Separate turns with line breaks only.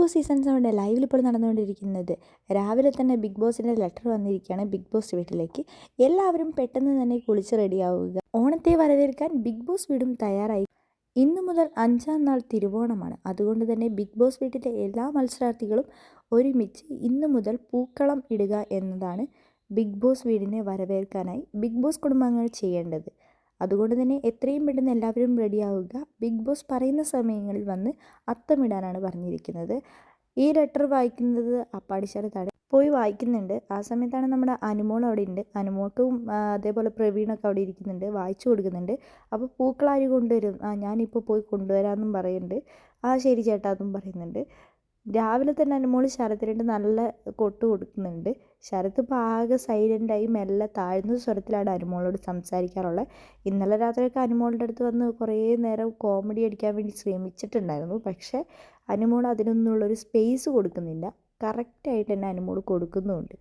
Boss season സെവന്റെ ലൈവിൽ ഇപ്പോൾ നടന്നുകൊണ്ടിരിക്കുന്നത്. രാവിലെ തന്നെ ബിഗ് ബോസിന്റെ ലെറ്റർ വന്നിരിക്കുകയാണ് ബിഗ് ബോസ് വീട്ടിലേക്ക്. എല്ലാവരും പെട്ടെന്ന് തന്നെ കുളിച്ച് റെഡിയാവുക ഓണത്തെ വരവേൽക്കാൻ ബിഗ് ബോസ് വീടും തയ്യാറായി. ഇന്നു മുതൽ അഞ്ചാം നാൾ തിരുവോണമാണ്. അതുകൊണ്ട് തന്നെ ബിഗ് ബോസ് വീട്ടിലെ എല്ലാ മത്സരാർത്ഥികളും ഒരുമിച്ച് ഇന്നു മുതൽ പൂക്കളം ഇടുക എന്നതാണ് ബിഗ് ബോസ് വീടിനെ വരവേൽക്കാനായി ബിഗ് ബോസ് കുടുംബാംഗങ്ങൾ ചെയ്യേണ്ടത്. അതുകൊണ്ട് തന്നെ എത്രയും പെട്ടെന്ന് എല്ലാവരും റെഡിയാവുക. ബിഗ് ബോസ് പറയുന്ന സമയങ്ങളിൽ വന്ന് അത്തമിടാനാണ് പറഞ്ഞിരിക്കുന്നത്. ഈ ലെറ്റർ വായിക്കുന്നത് അപ്പാടിശാല താഴെ പോയി വായിക്കുന്നുണ്ട്. ആ സമയത്താണ് നമ്മുടെ അനുമോൾ അവിടെ ഉണ്ട്. അനുമോൾക്കും അതേപോലെ പ്രവീണൊക്കെ അവിടെ ഇരിക്കുന്നുണ്ട്. വായിച്ചു കൊടുക്കുന്നുണ്ട്. അപ്പോൾ പൂക്കളാരി കൊണ്ടുവരും. ആ ഞാനിപ്പോൾ പോയി കൊണ്ടുവരാമെന്നും പറയുന്നുണ്ട്. ആ ശരി ചേട്ടാ എന്നും പറയുന്നുണ്ട്. രാവിലെ തന്നെ അനുമോൾ ശരത്തിലിട്ട് നല്ല കൊട്ട് കൊടുക്കുന്നുണ്ട്. ശരത്ത് ഇപ്പോൾ ആകെ സൈലന്റായി മെല്ലെ താഴ്ന്ന സ്വരത്തിലാണ് അനുമോളോട് സംസാരിക്കാറുള്ളത്. ഇന്നലെ രാത്രിയൊക്കെ അനുമോളുടെ അടുത്ത് വന്ന് കുറേ നേരം കോമഡി അടിക്കാൻ വേണ്ടി ശ്രമിച്ചിട്ടുണ്ടായിരുന്നു. പക്ഷേ അനുമോൾ അതിനൊന്നുമുള്ളൊരു സ്പേസ് കൊടുക്കുന്നില്ല. കറക്റ്റായിട്ട് തന്നെ അനുമോൾ കൊടുക്കുന്നുമുണ്ട്